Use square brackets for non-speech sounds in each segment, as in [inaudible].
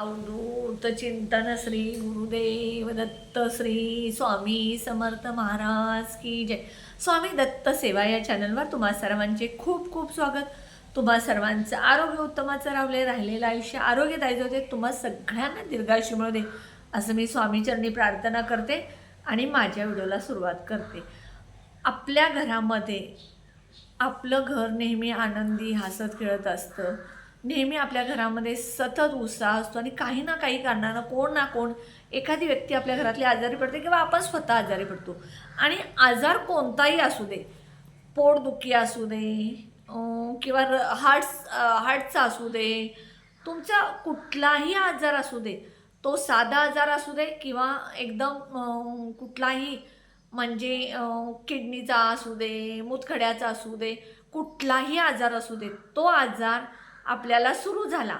अवधूत चिंतन श्री गुरुदेव दत्त श्री स्वामी समर्थ महाराज की जय. स्वामी दत्त सेवा या चॅनलवर तुम्हा सर्वांचे खूप खूप स्वागत. तुम्हा सर्वांचं आरोग्य उत्तमाचं रावले राहिलेलं आयुष्य आरोग्यदायी होते तुम्हा सगळ्यांना दीर्घायुष्य मिळू दे असं मी स्वामीचरणी प्रार्थना करते आणि माझ्या व्हिडिओला सुरुवात करते. आपल्या घरामध्ये आपलं घर नेहमी आनंदी हसत खेळत असतं. नेहमी आपल्या घरामध्ये सतत उत्साह असतो आणि काही ना काही कारणानं कोण ना कोण एखादी व्यक्ती आपल्या घरातली आजारी पडते किंवा आपण स्वतः आजारी पडतो. आणि आजार कोणताही असू दे पोटदुखी असू दे किंवा हार्ट्स हार्टचा असू दे तुमचा कुठलाही आजार असू दे तो साधा आजार असू दे किंवा एकदम कुठलाही म्हणजे किडनीचा असू दे मुतखड्याचा असू दे कुठलाही आजार असू दे तो आजार आपल्याला सुरू झाला.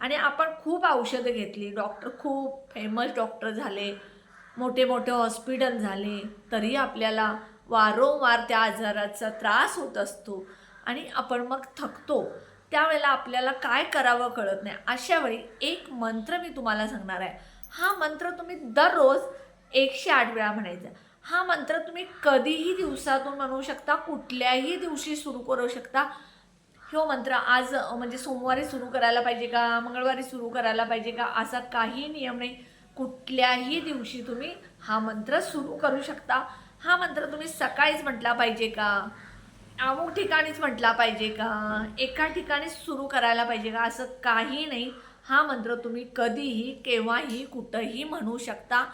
आणि आपण खूप औषधं घेतली. डॉक्टर खूप फेमस डॉक्टर झाले. मोठे मोठे हॉस्पिटल झाले. तरी आपल्याला वारंवार त्या आजाराचा त्रास होत असतो. आणि आपण मग थकतो. त्यावेळेला आपल्याला काय करावं कळत नाही. अशा वेळी एक मंत्र मी तुम्हाला सांगणार आहे. हा मंत्र तुम्ही दररोज एकशे आठ वेळा म्हणायचा. हा मंत्र तुम्ही कधीही दिवसातून म्हणू शकता कुठल्याही दिवशी सुरू करू शकता. ह्यो मंत्र आज म्हणजे सोमवारी सुरू करायला पाहिजे का? मंगळवारी सुरू करायला पाहिजे का? असा काही नियम नाही. कुठल्याही दिवशी तुम्ही हा मंत्र सुरू करू शकता. हा मंत्र तुम्ही सकाळीच म्हटला पाहिजे का? अमुक ठिकाणीच म्हटला पाहिजे का? एका ठिकाणीच सुरू करायला पाहिजे का? असं काही नाही. हा मंत्र तुम्ही कधीही केव्हाही कुठंही म्हणू शकता.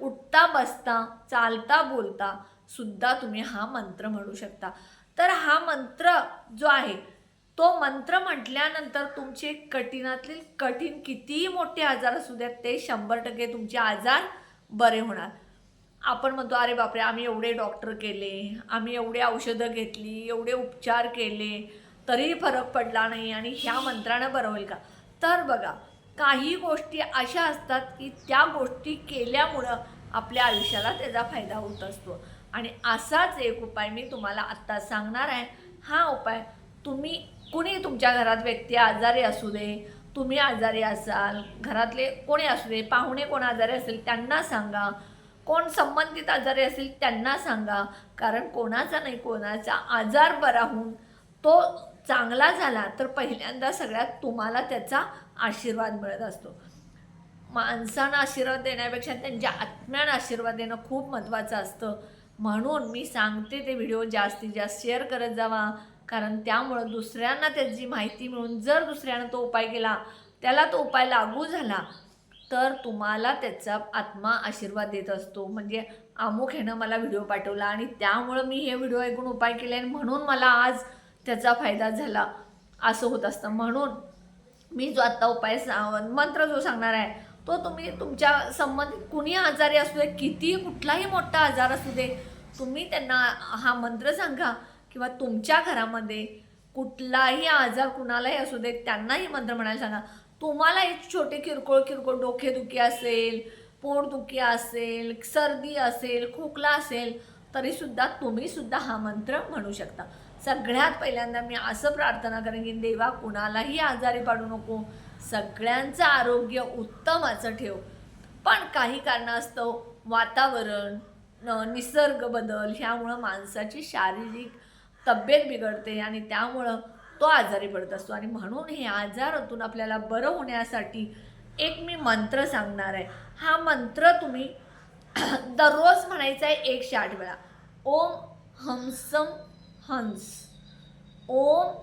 उठता बसता चालता बोलता सुद्धा तुम्ही हा मंत्र म्हणू शकता. तर हा मंत्र जो आहे तो मंत्र म्हटल्यानंतर तुमचे कठीणातील कठीण कितीही मोठे आजार असू द्यात ते शंभर टक्के तुमचे आजार बरे होणार. आपण म्हणतो अरे बापरे आम्ही एवढे डॉक्टर केले आम्ही एवढे औषधं घेतली एवढे उपचार केले तरीही फरक पडला नाही आणि ह्या मंत्रानं बरं होईल का? तर बघा काही गोष्टी अशा असतात की त्या गोष्टी केल्यामुळं आपल्या आयुष्याला त्याचा फायदा होत असतो. आणि असाच एक उपाय मी तुम्हाला आत्ता सांगणार आहे. हा उपाय तुम्ही कुणी तुमच्या घरात व्यक्ती आजारी असू दे तुम्ही आजारी असाल घरातले कोणी असू दे पाहुणे कोण आजारी असेल त्यांना सांगा. कोण संबंधित आजारी असेल त्यांना सांगा. कारण कोणाचा नाही कोणाचा आजार बरा होऊन तो चांगला झाला तर पहिल्यांदा सगळ्यात तुम्हाला त्याचा आशीर्वाद मिळत असतो. माणसांना आशीर्वाद देण्यापेक्षा त्यांच्या आत्म्यानं आशीर्वाद देणं खूप महत्त्वाचं असतं. म्हणून मी सांगते ते व्हिडिओ जास्तीत जास्त शेअर करत जावा. कारण त्यामुळं दुसऱ्यांना त्याची माहिती मिळून जर दुसऱ्यानं तो उपाय केला त्याला तो उपाय लागू झाला तर तुम्हाला त्याचा आत्मा आशीर्वाद देत असतो. म्हणजे अमुक ह्यानं मला व्हिडिओ पाठवला आणि त्यामुळं मी हे व्हिडिओ ऐकून उपाय केले आणि म्हणून मला आज त्याचा फायदा झाला. असं होत असतं. म्हणून मी जो आत्ता उपाय सा मंत्र जो सांगणार आहे तो तुम्ही तुमच्या संबंधित कुणी आजारी असू दे किती कुठलाही मोठा आजार असू दे तुम्ही त्यांना हा मंत्र सांगा. किंवा तुमच्या घरामध्ये कुठलाही आजार कुणालाही असू दे त्यांनाही मंत्र म्हणायला सांगा. तुम्हाला एक छोटे किरकोळ किरकोळ डोकेदुखी असेल पोटदुखी असेल सर्दी असेल खोकला असेल तरीसुद्धा तुम्हीसुद्धा हा मंत्र म्हणू शकता. सगळ्यात पहिल्यांदा मी असं प्रार्थना करेन की देवा कुणालाही आजारी पाडू नको. सगळ्यांचं आरोग्य उत्तमाचं ठेव. पण काही कारणास्तव वातावरण निसर्ग बदल ह्यामुळं माणसाची शारीरिक तब्येत बिघडते आणि त्यामुळं तो आजारी पडत असतो. आणि म्हणून हे आजारातून आपल्याला बरं होण्यासाठी एक मी मंत्र सांगणार आहे. हा मंत्र तुम्ही [clears throat] दररोज म्हणायचा आहे एकशे आठ वेळा. ओम हंसम हंस. ओम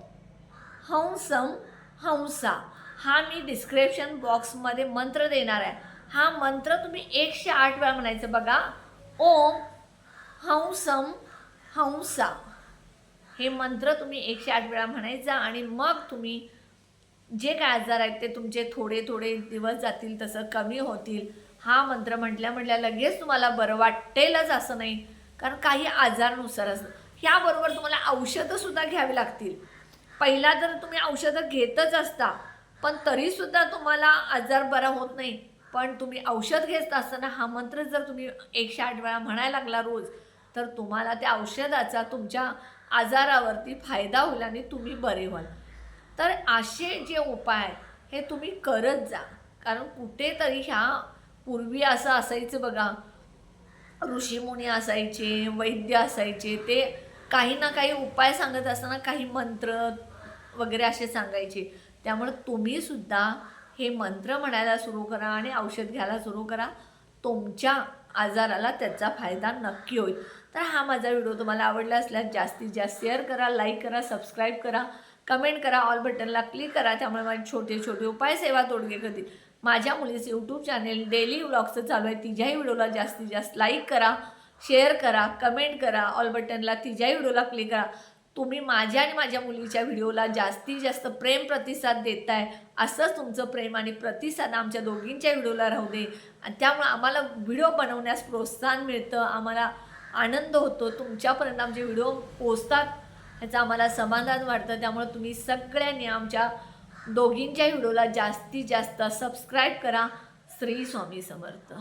हंसम हंसा. हा मी डिस्क्रिप्शन बॉक्समध्ये मंत्र देणार आहे. हा मंत्र तुम्ही एकशे आठ वेळा म्हणायचं बघा. ओम हंसम हंसा. हे मंत्र तुम्ही एकशे आठ वेळा म्हणायचा आणि मग तुम्ही जे काय आजार आहेत ते तुमचे थोडे थोडे दिवस जातील तसं कमी होतील. हा मंत्र म्हटल्या म्हटल्या लगेच तुम्हाला बरं वाटेलच असं नाही. कारण काही आजारनुसार असतं ह्याबरोबर तुम्हाला औषधंसुद्धा घ्यावी लागतील. पहिला तर तुम्ही औषधं घेतच असता पण तरीसुद्धा तुम्हाला आजार बरा होत नाही. पण तुम्ही औषध घेत असताना हा मंत्र जर तुम्ही एकशे आठ वेळा म्हणायला लागला रोज तर तुम्हाला त्या औषधाचा तुमच्या आजारावरती फायदा होईल आणि तुम्ही बरे व्हाल. तर असे जे उपाय हे तुम्ही करत जा. कारण कुठेतरी ह्या पूर्वी असं असायचं बघा ऋषीमुनी असायचे वैद्य असायचे ते काही ना काही उपाय सांगत असताना काही मंत्र वगैरे असे सांगायचे. त्यामुळे तुम्ही सुद्धा हे मंत्र म्हणायला सुरू करा आणि औषध घ्यायला सुरू करा. तुमच्या आजाराला त्याचा फायदा नक्की होईल. तर हा माझा व्हिडिओ तुम्हाला आवडला असल्यास जास्तीत जास्त शेअर करा लाईक करा सबस्क्राईब करा कमेंट करा ऑल बटनला क्लिक करा. त्यामुळे माझे छोटे छोटे उपाय सेवा तोडगे करतील. माझ्या मुलीचं यूट्यूब चॅनेल डेली व्लॉग्सचं चालू आहे तिच्याही व्हिडिओला जास्तीत जास्त लाईक करा शेअर करा कमेंट करा ऑल बटनला तिच्याही व्हिडिओला क्लिक करा. तुम्ही माझ्या आणि माझ्या मुलीच्या व्हिडिओला जास्तीत जास्त प्रेम प्रतिसाद देताय असंच तुमचं प्रेम आणि प्रतिसाद आमच्या दोघींच्या व्हिडिओला राहू दे. आणि त्यामुळे आम्हाला व्हिडिओ बनवण्यास प्रोत्साहन मिळतं आम्हाला आनंद होतो तुमच्यापर्यंत आमचे व्हिडिओ पोचतात ह्याचं आम्हाला समाधान वाटतं. त्यामुळे तुम्ही सगळ्यांनी आमच्या दोघींच्या व्हिडिओला जास्तीत जास्त सबस्क्राईब करा. श्री स्वामी समर्थ.